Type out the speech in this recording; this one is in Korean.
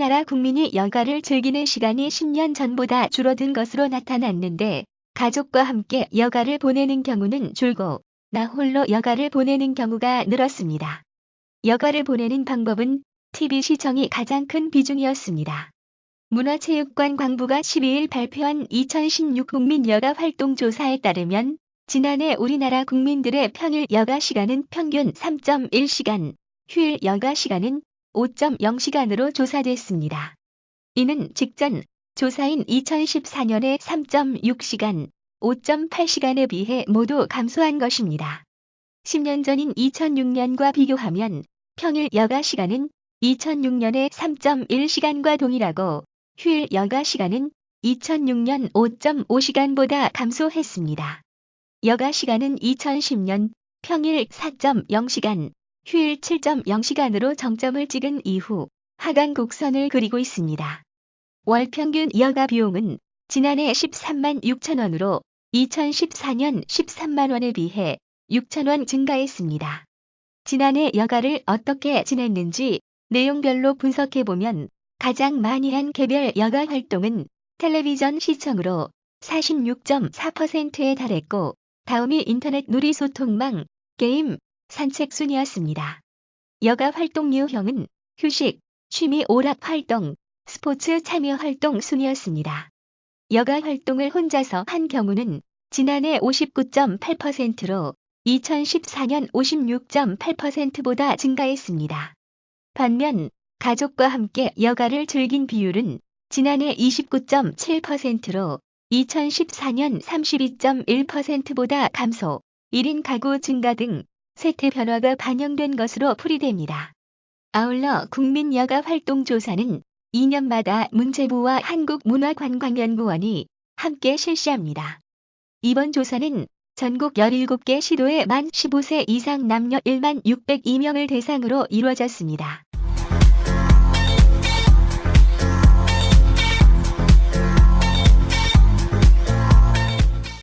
우리나라 국민이 여가를 즐기는 시간이 10년 전보다 줄어든 것으로 나타났는데 가족과 함께 여가를 보내는 경우는 줄고 나 홀로 여가를 보내는 경우가 늘었습니다. 여가를 보내는 방법은 TV 시청이 가장 큰 비중이었습니다. 문화체육관 광부가 12일 발표한 2016 국민 여가 활동 조사에 따르면 지난해 우리나라 국민들의 평일 여가 시간은 평균 3.1시간, 휴일 여가 시간은 5.0시간으로 조사됐습니다. 이는 직전 조사인 2014년의 3.6시간, 5.8시간에 비해 모두 감소한 것입니다. 10년 전인 2006년과 비교하면 평일 여가 시간은 2006년의 3.1시간과 동일하고 휴일 여가 시간은 2006년 5.5시간보다 감소했습니다. 여가 시간은 2010년 평일 4.0시간, 휴일 7.0시간으로 정점을 찍은 이후 하강 곡선을 그리고 있습니다. 월 평균 여가 비용은 지난해 13만 6천 원으로 2014년 13만 원에 비해 6천 원 증가했습니다. 지난해 여가를 어떻게 지냈는지 내용별로 분석해보면 가장 많이 한 개별 여가 활동은 텔레비전 시청으로 46.4%에 달했고 다음이 인터넷 놀이 소통망, 게임, 산책 순이었습니다. 여가 활동 유형은 휴식, 취미 오락 활동, 스포츠 참여 활동 순이었습니다. 여가 활동을 혼자서 한 경우는 지난해 59.8%로 2014년 56.8%보다 증가했습니다. 반면 가족과 함께 여가를 즐긴 비율은 지난해 29.7%로 2014년 32.1%보다 감소, 1인 가구 증가 등 세태 변화가 반영된 것으로 풀이됩니다. 아울러 국민여가 활동조사는 2년마다 문체부와 한국문화관광연구원이 함께 실시합니다. 이번 조사는 전국 17개 시도의 만 15세 이상 남녀 1만 602명을 대상으로 이루어졌습니다.